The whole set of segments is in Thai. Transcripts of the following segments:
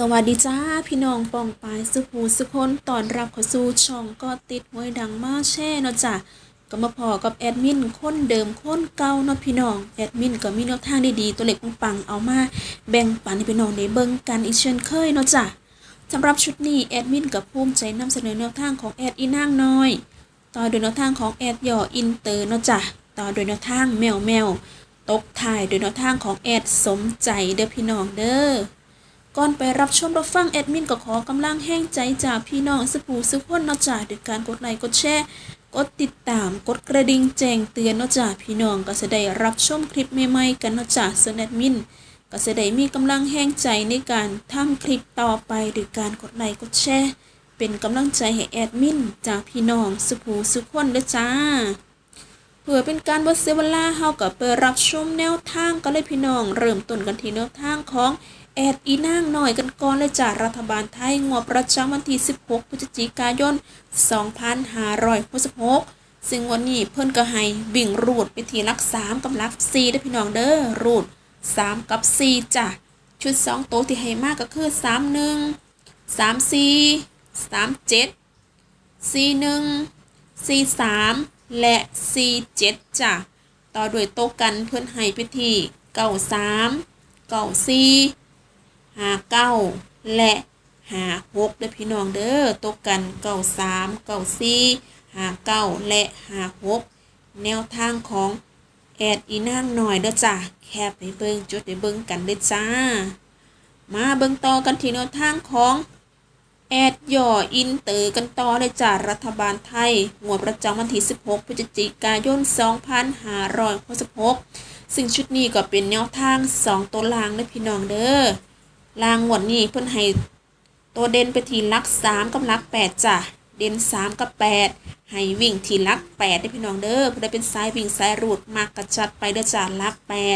สวัสดีจ้าพี่น้องปองปายสุภูสุคนตอนรับเข้าสู่ช่องก็ติดหวยดังมาแช่เนาะจ้ะก็มาพอกับแอดมินคนเดิมคนเก่าเนาะพี่น้องแอดมินก็มีแนวทางดีๆตัวเล็กปังๆเอามาแบ่งปันให้พี่น้องได้เบิ่งกันอีกเช่นเคยเนาะจ้ะสำหรับชุดนี้แอดมินกับภูมิใจนำเสนอแนวทางของแอดอีนางน้อย ต่อโดยแนวทางของแอดหย่ออินเตอร์เนาะจ้ะต่อโดยแนวทางแมวแมวตกถ่ายโดยแนวทางของแอดสมใจเด้อพี่น้องเด้อ ก่อนไปรับชมรับฟังแอดมินก็ขอกำลังแห้งใจจากพี่น้องสปูสุกคนเนาะจ้าด้วยการกดไลค์กดแชร์กดติดตามกดกระดิ่งแจ้งเตือนเนาะจ้าพี่น้องก็จะได้รับชมคลิปใหม่ๆกันเนาะจ้าส่วนแอดมินก็จะได้มีกำลังแห้งใจในการทำคลิปต่อไปด้วยการกดไลค์กดแชร์เป็นกำลังใจให้แอดมินจากพี่น้องสปูสุกคนเด้อจ้าเพื่อเป็นการบดเซเวลาเฮากับไปรับชมแนวทางก็เลยพี่น้องเริ่มต้นกันที่แนวทางของ แอดอีนางหน่อยกันก่อนเลยจากรัฐบาลไทยงวดประจำวันที่ 16 พฤศจิกายน 2566 ซึ่งวันนี้เพิ่นก็ให้วิ่งรูดไปที่ลัก 3 กับลัก 4 ได้พี่น้องเด้อรูด 3 กับ 4จ้ะชุด 2 โตวที่ให้มากก็คือ 31 34 37สี่หนึ่งซีสามและสี่เจ็ดจ้ะต่อด้วยโต๊ะกันเพื่อนให้ไปที่เก้าสามเก้าซี หาเก้าและหาหกเด้อพี่น้องเด้อต๊ะกันเก้าสามเก้าสี่หาเก้าและหาหกแนวทางของแอดอีนางหน่อยเด้อจ้ะแคบไปเบิ่งจุดไปเบิ่งกันเด้อจ้า มาเบิ่งต่อกันที่แนวทางของแอดย่ออินเตอร์กันต่อเลยจากรัฐบาลไทยงวดประจำวันที่ 16 พฤศจิกายน 2566 ซึ่งชุดนี้ก็เป็นแนวทาง 2 ตัวลางนะพี่น้องเด้อ ลางงวดนี้เพิ่นให้ตัวเด่นไปทีลัก3กับลัก8จ้ะเด่น3กับ8ให้วิ่งทีลัก8ได้พี่น้องเด้อเพื่อได้เป็นสายวิ่งสายรูดมากกระจัดไปเด้อจ้ะลัก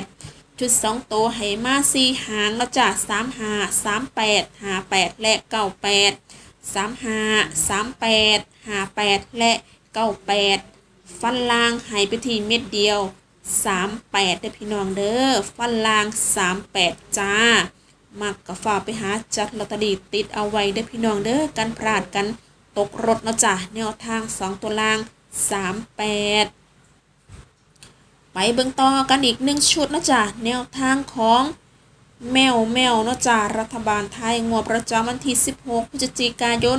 8ชุดสองโตวให้มาสี่หางแล้วจ้ะสามหาสามแปดหาแปดและเก้าแปดสามหาสามแปดหาแปดและเก้าแปดฟันล่างให้ไปทีเม็ดเดียวสามแปดเด้อพี่น้องเด้อฟันล่างสามแปดจ้า มักกับฝากไปหาจัดลอตเตอรี่ติดเอาไว้เด้อพี่น้องเด้อกันพลาดกันตกรถเนาะจ้ะแนวทางสองตัวล่างสามแปดไปเบิ่งต่อกันอีกหนึ่งชุดเนาะจ้ะแนวทางของแมวแมวเนาะจ้ะรัฐบาลไทยงวดประจำวันที่ 16พฤศจิกายน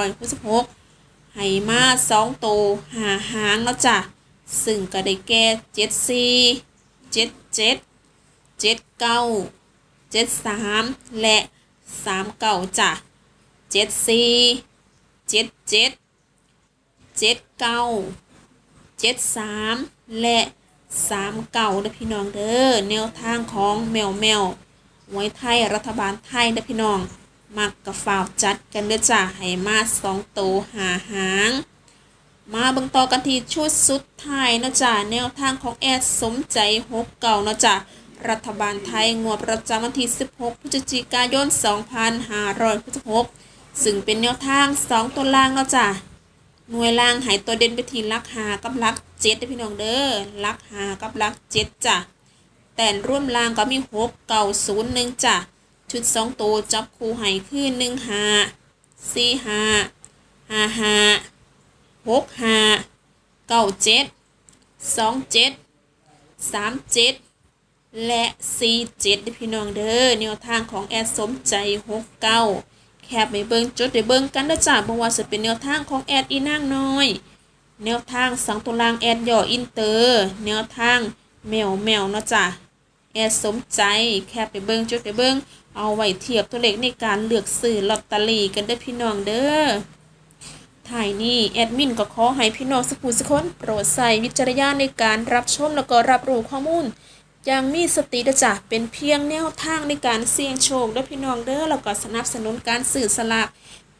2566ให้มา2โตวหาหางเนาะจ้ะซึ่งก็ได้แก่ 74 77 79 73และ39จ้ะ74 77 79เจ็ดสามและสามเก่าเด้อพี่น้องเด้อแนวทางของแมวแมวหวยไทยรัฐบาลไทยเด้อพี่น้อง มักกับฝ่าวจัดกันเด้อจ้าให้มาสองโตวหาหาง มาบิ่งต่อกันที่ชุดสุดท้ายนะจ้าแนวทางของแอดสมใจหกเก่านะจ้า รัฐบาลไทยงวดประจำวันที่ 16 พฤศจิกายน 2566 ซึ่งเป็นแนวทาง 2 ตัวล่างเนาะจ้าหน่วยล่างหายตัวเด่นไปที่ลักหากับลักเจ็ดพี่น้องเด้อลักหากับลักเจ็ดจ้ะแต่ร่วมล่างก็มีหกเก่าศูนย์หนึ่งจ้ะชุดสองตัวจับคู่หายคือหนึ่งหาสี่หาห้าหาหกหาเก้าเจ็ดสองเจ็ดสามเจ็ด และสี่เจ็ดเด้อพี่น้องเด้อแนวทางของแอดสมใจหกเก้าแคบไปเบิ่งจดได้เบิ่งกันนะจ้าบ่ว่าจะเป็นแนวทางของแอดอีนางน้อย แนวทางสังตัวลางแอดย่ออินเตอร์ แนวทางแมวแมวนะจ้ะแอดสมใจแคบไปเบิ่งจดได้เบิ่งเอาไว้เทียบตัวเลขในการเลือกซื้อลอตเตอรี่กันเด้พี่น้องเด้อถ่ายนี้แอดมินก็ขอให้พี่น้องสักผู้สักคนโปรดใส่วิจารณญาณในการรับชมแล้วก็รับรู้ข้อมูล อยังมีสตินะจ๊ะเป็นเพียงแนวทางในการเสี่ยงโชคด้อพี่น้องเด้อแล้วก็สนับสนุนการสื่อสลาก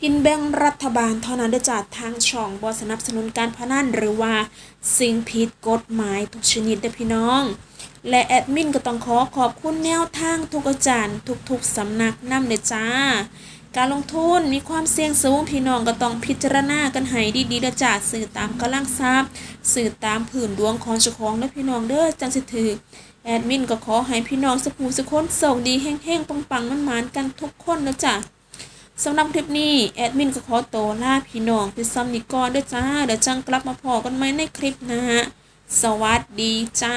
กินแบ่งรัฐบาลเท่านั้นด้จ้ะทางช่องบ่สนับสนุนการพนันหรือว่าสิ่งผิดกฎหมายทุกชนิดเด้อพี่น้อง และแอดมินก็ต้องขอขอบคุณแนวทางทุกอาจารย์ ทุกๆสำนักนำเด้อจ้า การลงทุนมีความเสี่ยงสูงพี่น้องก็ต้องพิจารณากันให้ดีๆด้จ้าสื่อตามกำลังทรัพย์ สื่อตามผืนดวงของเจ้าของเด้อพี่น้องเด้อจังสิถือ แอดมินก็ขอให้พี่น้องสุขหูสุขคนโชคดีแห้งๆปังๆมันมานกันทุกคนนะจ้ะสำหรับคลิปนี้แอดมินก็ขอโตลาพี่น้องไปซ้ำนิกรด้วยจ้าเดี๋ยวจังกลับมาพอกันไหมในคลิปนะฮะสวัสดีจ้า